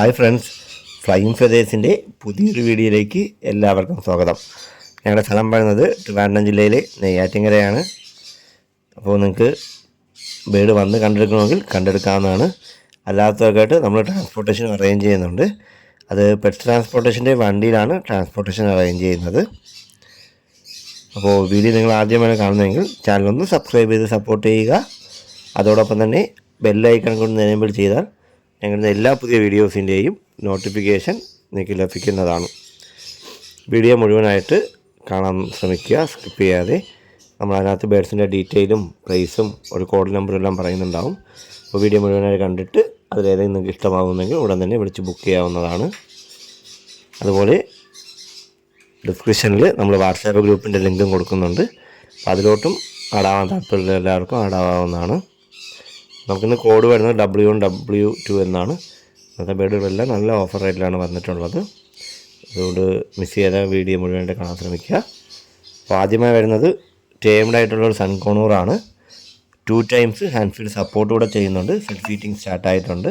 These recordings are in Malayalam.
Hi friends. ഫ്ലൈയിങ് ഫെതേഴ്സിന്റെ പുതിയൊരു വീഡിയോയിലേക്ക് എല്ലാവർക്കും സ്വാഗതം. ഞങ്ങളുടെ സ്ഥലം പറയുന്നത് ട്രിവാൻഡ്രം ജില്ലയിലെ നെയ്യാറ്റിങ്ങരയാണ് അപ്പോൾ നിങ്ങൾക്ക് ബേഡ് വന്ന് കണ്ടെടുക്കണമെങ്കിൽ കണ്ടെടുക്കാവുന്നതാണ്. അല്ലാത്തവർക്കായിട്ട് നമ്മൾ ട്രാൻസ്പോർട്ടേഷൻ അറേഞ്ച് ചെയ്യുന്നുണ്ട്. അത് പെറ്റ് ട്രാൻസ്പോർട്ടേഷന്റെ വണ്ടിയിലാണ് ട്രാൻസ്പോർട്ടേഷൻ അറേഞ്ച് ചെയ്യുന്നത്. അപ്പോൾ വീഡിയോ നിങ്ങൾ ആദ്യമാണ് കാണുന്നതെങ്കിൽ ചാനലൊന്ന് സബ്സ്ക്രൈബ് ചെയ്ത് സപ്പോർട്ട് ചെയ്യുക. അതോടൊപ്പം തന്നെ ബെല്ലൈക്കൺ കൊണ്ട് നിലമ്പിൾ ചെയ്താൽ ഞങ്ങളുടെ എല്ലാ പുതിയ വീഡിയോസിന്റെയും നോട്ടിഫിക്കേഷൻ നിങ്ങൾക്ക് ലഭിക്കുന്നതാണ്. വീഡിയോ മുഴുവനായിട്ട് കാണാൻ ശ്രമിക്കുക സ്കിപ്പ് ചെയ്യാതെ. നമ്മൾ അതിനകത്ത് ബേഡ്സിന്റെ ഡീറ്റെയിലും പ്രൈസും ഒരു കോഡ് നമ്പറും എല്ലാം പറയുന്നുണ്ടാവും. അപ്പോൾ വീഡിയോ മുഴുവനായിട്ട് കണ്ടിട്ട് അതിലേതെങ്കിലും നിങ്ങൾക്ക് ഇഷ്ടമാകുന്നെങ്കിൽ ഉടൻ തന്നെ വിളിച്ച് ബുക്ക് ചെയ്യാവുന്നതാണ്. അതുപോലെ ഡിസ്ക്രിപ്ഷനിൽ നമ്മൾ വാട്സാപ്പ് ഗ്രൂപ്പിന്റെ ലിങ്കും കൊടുക്കുന്നുണ്ട്. അപ്പോൾ അതിലോട്ടും ആടാവാൻ താല്പര്യമുള്ള എല്ലാവർക്കും ആടാവാവുന്നതാണ്. നമുക്കിന്ന് കോഡ് വരുന്നത് ഡബ്ല്യു വൺ ഡബ്ല്യു ടു എന്നാണ്. അന്നത്തെ ബേഡുകളെല്ലാം നല്ല ഓഫർ റേറ്റിലാണ് വന്നിട്ടുള്ളത്. അതുകൊണ്ട് മിസ് ചെയ്ത വീഡിയോ മുഴുവനായിട്ട് കാണാൻ ശ്രമിക്കുക. അപ്പോൾ ആദ്യമായി വരുന്നത് ടേംഡ് ആയിട്ടുള്ള ഒരു സൺകോണൂറാണ് two times hand feed support കൂടെ ചെയ്യുന്നുണ്ട്. സെൽഫ് ഫീറ്റിംഗ് സ്റ്റാർട്ടായിട്ടുണ്ട്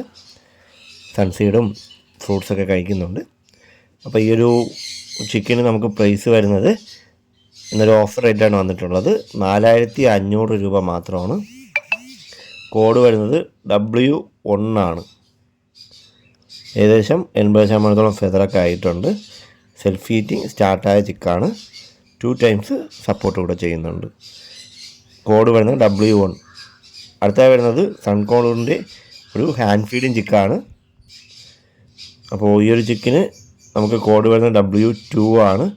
സൺസീഡും ഫ്രൂട്ട്സൊക്കെ കഴിക്കുന്നുണ്ട്. അപ്പോൾ ഈ ഒരു ചിക്കന് നമുക്ക് പ്രൈസ് വരുന്നത് ഇന്നൊരു ഓഫർ റേറ്റാണ് വന്നിട്ടുള്ളത്. നാലായിരത്തി അഞ്ഞൂറ് രൂപ മാത്രമാണ്. കോഡ് വരുന്നത് ഡബ്ല്യു ഒന്നാണ്. ഏകദേശം എൺപത് ശതമാനത്തോളം ഫെതറൊക്കെ ആയിട്ടുണ്ട്. സെൽഫ് ഹീറ്റിംഗ് സ്റ്റാർട്ടായ ചിക്കാണ്. ടു ടൈംസ് സപ്പോർട്ട് കൂടെ ചെയ്യുന്നുണ്ട്. കോഡ് വരുന്നത് ഡബ്ല്യു വൺ അടുത്തായി വരുന്നത് സൺകോണിന്റെ ഒരു ഹാൻഡ് ഫീഡിങ് ചിക്കാണ്. അപ്പോൾ ഈ ഒരു ചിക്കിന് നമുക്ക് കോഡ് വരുന്നത് ഡബ്ല്യു ടു ആണ്.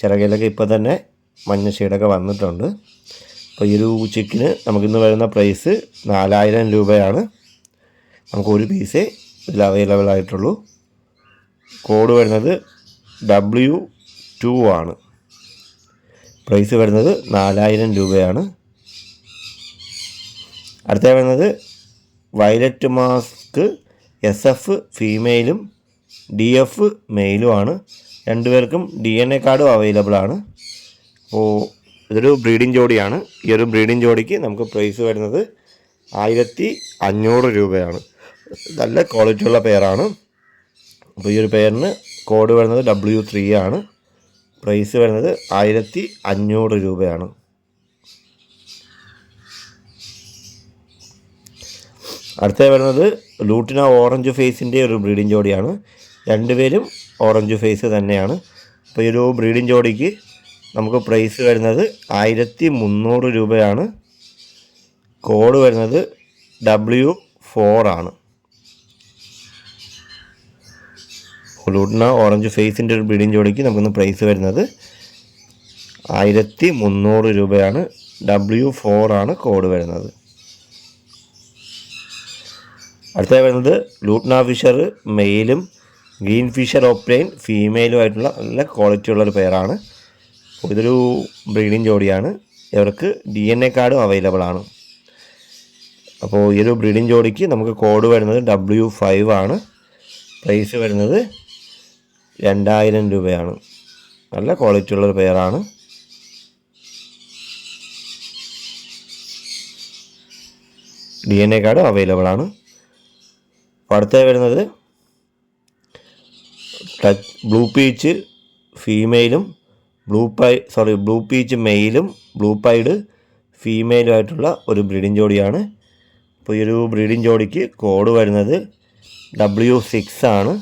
ചിറകിലൊക്കെ ഇപ്പോൾ തന്നെ മഞ്ഞ ഷെയ്ഡൊക്കെ വന്നിട്ടുണ്ട്. അപ്പോൾ ഈ ഒരു ഉച്ചയ്ക്കിന് നമുക്കിന്ന് വരുന്ന പ്രൈസ് നാലായിരം രൂപയാണ്. നമുക്ക് ഒരു പീസേ ഇതിൽ അവൈലബിൾ ആയിട്ടുള്ളൂ. കോഡ് വരുന്നത് ഡബ്ല്യു ടു ആണ്. പ്രൈസ് വരുന്നത് നാലായിരം രൂപയാണ്. അടുത്ത വരുന്നത് വയലറ്റ് മാസ്ക് എസ് എഫ് ഫീമെയിലും ഡി എഫ് മെയിലുമാണ് രണ്ടുപേർക്കും ഡി എൻ എ കാർഡും അവൈലബിൾ ആണ്. അപ്പോൾ ഇതൊരു ബ്രീഡിംഗ് ജോഡിയാണ്. ഈ ഒരു ബ്രീഡിംഗ് ജോഡിക്ക് നമുക്ക് പ്രൈസ് വരുന്നത് ആയിരത്തി അഞ്ഞൂറ് രൂപയാണ്. നല്ല ക്വാളിറ്റി ഉള്ള പെയറാണ് അപ്പോൾ ഈ ഒരു പെയറിന് കോഡ് വരുന്നത് ഡബ്ല്യു ത്രീ ആണ്. പ്രൈസ് വരുന്നത് ആയിരത്തി അഞ്ഞൂറ് രൂപയാണ്. അടുത്ത വരുന്നത് ലൂട്ടിന ഓറഞ്ച് ഫേസിന്റെ ഒരു ബ്രീഡിംഗ് ജോഡിയാണ്. രണ്ടുപേരും ഓറഞ്ച് ഫേസ് തന്നെയാണ്. അപ്പോൾ ഈ ഒരു ബ്രീഡിംഗ് ജോഡിക്ക് നമുക്ക് പ്രൈസ് വരുന്നത് ആയിരത്തി മുന്നൂറ് രൂപയാണ്. കോഡ് വരുന്നത് ഡബ്ല്യു ഫോർ ആണ്. ലൂട്ടിന ഓറഞ്ച് ഫേസിന്റെ ഒരു ബ്രീഡിംഗ് ജോഡിക്ക് നമുക്കിന്ന് പ്രൈസ് വരുന്നത് ആയിരത്തി മുന്നൂറ് രൂപയാണ്. ഡബ്ല്യു ഫോർ ആണ് കോഡ് വരുന്നത്. അടുത്ത വരുന്നത് ലൂട്ട്ന ഫിഷർ മെയിലും ഗ്രീൻ ഫിഷർ ഓപ്ലൈൻ ഫീമെയിലും ആയിട്ടുള്ള നല്ല ക്വാളിറ്റി ഉള്ളൊരു പെയറാണ് അപ്പോൾ ഇതൊരു ബ്രീഡിംഗ് ജോഡിയാണ്. ഇവർക്ക് ഡി എൻ എ കാർഡും അവൈലബിൾ ആണ്. അപ്പോൾ ഈ ഒരു ബ്രീഡിംഗ് ജോഡിക്ക് നമുക്ക് കോഡ് വരുന്നത് ഡബ്ല്യു ഫൈവ് ആണ്. പ്രൈസ് വരുന്നത് രണ്ടായിരം രൂപയാണ്. നല്ല ക്വാളിറ്റി ഉള്ളൊരു പെയറാണ് D N A card available ആണ്. അടുത്ത വരുന്നത് touch blue peach ഫീമെയിലും blue pie sorry blue peach മെയിലും ബ്ലൂ പൈഡ് ഫീമെയിലും ആയിട്ടുള്ള ഒരു ബ്രീഡിംഗ് ജോഡിയാണ്. അപ്പോൾ ഈ ഒരു ബ്രീഡിംഗ് ജോഡിക്ക് കോഡ് വരുന്നത് ഡബ്ല്യു സിക്സ് ആണ്.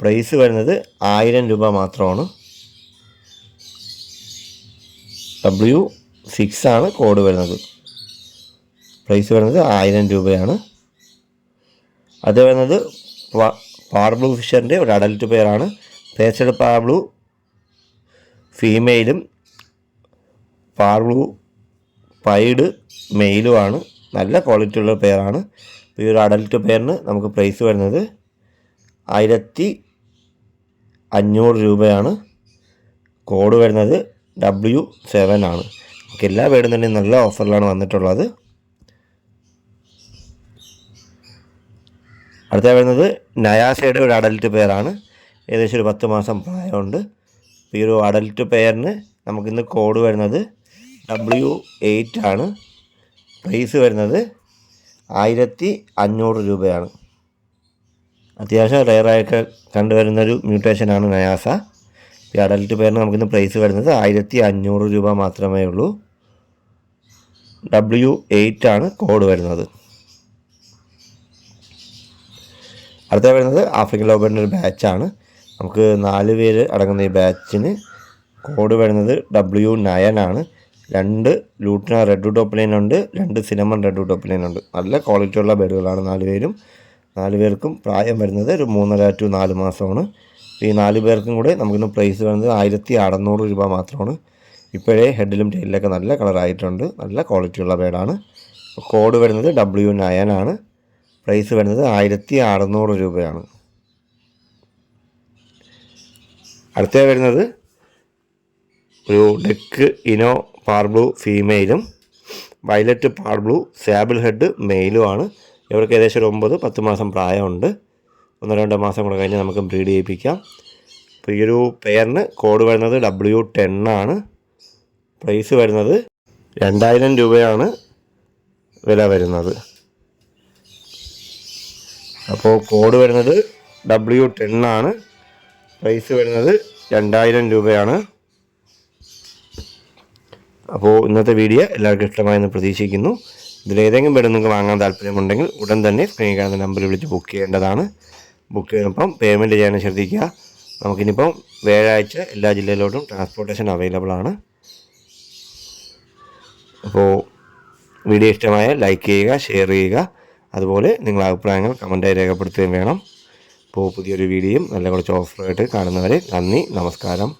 പ്രൈസ് വരുന്നത് ആയിരം രൂപ മാത്രമാണ്. ഡബ്ല്യു സിക്സ് ആണ് കോഡ് വരുന്നത്. പ്രൈസ് വരുന്നത് ആയിരം രൂപയാണ്. അത് വരുന്നത് പാർബ്ലൂ ഫിഷറിന്റെ ഒരു അഡൽട്ട് പെയറാണ് പേച്ചഡ് പാർബ്ലൂ ഫീമെയിലും പാർവു പൈഡ് മെയിലുമാണ് നല്ല ക്വാളിറ്റി ഉള്ള പേരാണ് ഈ ഒരു അഡൽട്ട് പെയറിന് നമുക്ക് പ്രൈസ് വരുന്നത് ആയിരത്തി അഞ്ഞൂറ് രൂപയാണ്. കോഡ് വരുന്നത് ഡബ്ല്യു സെവൻ ആണ്. നമുക്ക് എല്ലാ പേടും തന്നെ നല്ല ഓഫറിലാണ് വന്നിട്ടുള്ളത്. അടുത്ത വരുന്നത് നയാസയുടെ ഒരു അഡൽട്ട് പെയറാണ് ഏകദേശം ഒരു പത്ത് മാസം പ്രായമുണ്ട്. ഈ ഒരു അഡൽട്ട് പെയറിന് നമുക്കിന്ന് കോഡ് വരുന്നത് ഡബ്ല്യു എയ്റ്റ് ആണ്. പ്രൈസ് വരുന്നത് ആയിരത്തി അഞ്ഞൂറ് രൂപയാണ്. അത്യാവശ്യം റയറായൊക്കെ കണ്ടുവരുന്നൊരു മ്യൂട്ടേഷനാണ് നയാസ ഈ അഡൽട്ട് പേരിന് നമുക്കിന്ന് പ്രൈസ് വരുന്നത് ആയിരത്തി അഞ്ഞൂറ് രൂപ മാത്രമേ ഉള്ളൂ. ഡബ്ല്യു എയ്റ്റ് ആണ് കോഡ് വരുന്നത്. അടുത്ത വരുന്നത് ആഫ്രിക്കൻ ലോബറിന്റെ ഒരു ബാച്ചാണ് നമുക്ക് നാല് പേര് അടങ്ങുന്ന ഈ ബാച്ചിന് കോഡ് വരുന്നത് ഡബ്ല്യു നയൻ ആണ്. രണ്ട് ലൂട്ടിന റെഡ് ടോപ്പ് ഉണ്ട് രണ്ട് സിനമൺ റെഡ് ടോപ്പ് ഉണ്ട്. നല്ല ക്വാളിറ്റി ഉള്ള ബെഡുകളാണ് നാല് പേരും. നാല് പേർക്കും പ്രായം വരുന്നത് ഒരു മൂന്നര ടു നാല് മാസമാണ്. ഈ നാല് പേർക്കും കൂടെ നമുക്കിന്ന് പ്രൈസ് വരുന്നത് ആയിരത്തി അറുന്നൂറ് രൂപ മാത്രമാണ്. ഇപ്പോഴേ ഹെഡിലും ടെയിലൊക്കെ നല്ല കളറായിട്ടുണ്ട് നല്ല ക്വാളിറ്റി ക്വാളിറ്റിയുള്ള ബേഡാണ്. കോഡ് വരുന്നത് ഡബ്ല്യു നയൻ ആണ്. പ്രൈസ് വരുന്നത് ആയിരത്തി അറുന്നൂറ് രൂപയാണ്. അടുത്ത വരുന്നത് ഒരു ഡെക്ക് ഇനോ പാർബ്ലൂ ഫീമെയിലും വയലറ്റ് പാർബ്ലൂ സാബിൾ ഹെഡ് മെയിലുമാണ്. ഇവർക്ക് ഏകദേശം ഒരു ഒമ്പത് പത്ത് മാസം പ്രായമുണ്ട്. ഒന്നോ രണ്ടോ മാസം കൂടെ കഴിഞ്ഞാൽ നമുക്ക് ബ്രീഡ് ചെയ്യിപ്പിക്കാം. അപ്പോൾ ഈ ഒരു പെയറിന് കോഡ് വരുന്നത് ഡബ്ല്യു ടെൻ ആണ്. പ്രൈസ് വരുന്നത് രണ്ടായിരം രൂപയാണ് വില വരുന്നത്. അപ്പോൾ കോഡ് വരുന്നത് ഡബ്ല്യു ടെൻ ആണ്. പ്രൈസ് വരുന്നത് രണ്ടായിരം രൂപയാണ്. അപ്പോൾ ഇന്നത്തെ വീഡിയോ എല്ലാവർക്കും ഇഷ്ടമായെന്ന് പ്രതീക്ഷിക്കുന്നു. ഇതിലേതെങ്കിലും വീട് നിങ്ങൾക്ക് വാങ്ങാൻ താല്പര്യമുണ്ടെങ്കിൽ ഉടൻ തന്നെ സ്ക്രീൻ കാണുന്ന നമ്പറിൽ വിളിച്ച് ബുക്ക് ചെയ്യേണ്ടതാണ്. ബുക്ക് ചെയ്യുമ്പം പേയ്മെന്റ് ചെയ്യാനും ശ്രദ്ധിക്കുക. നമുക്കിനിപ്പം വ്യാഴാഴ്ച എല്ലാ ജില്ലയിലോട്ടും ട്രാൻസ്പോർട്ടേഷൻ അവൈലബിൾ ആണ്. അപ്പോൾ വീഡിയോ ഇഷ്ടമായ ലൈക്ക് ചെയ്യുക ഷെയർ ചെയ്യുക. അതുപോലെ നിങ്ങളുടെ അഭിപ്രായങ്ങൾ കമന്റായി രേഖപ്പെടുത്തുകയും വേണം. അപ്പോൾ പുതിയൊരു വീഡിയോയും നല്ല കുറച്ച് ഓഫറായിട്ട് കാണുന്നവരെ നന്ദി നമസ്കാരം.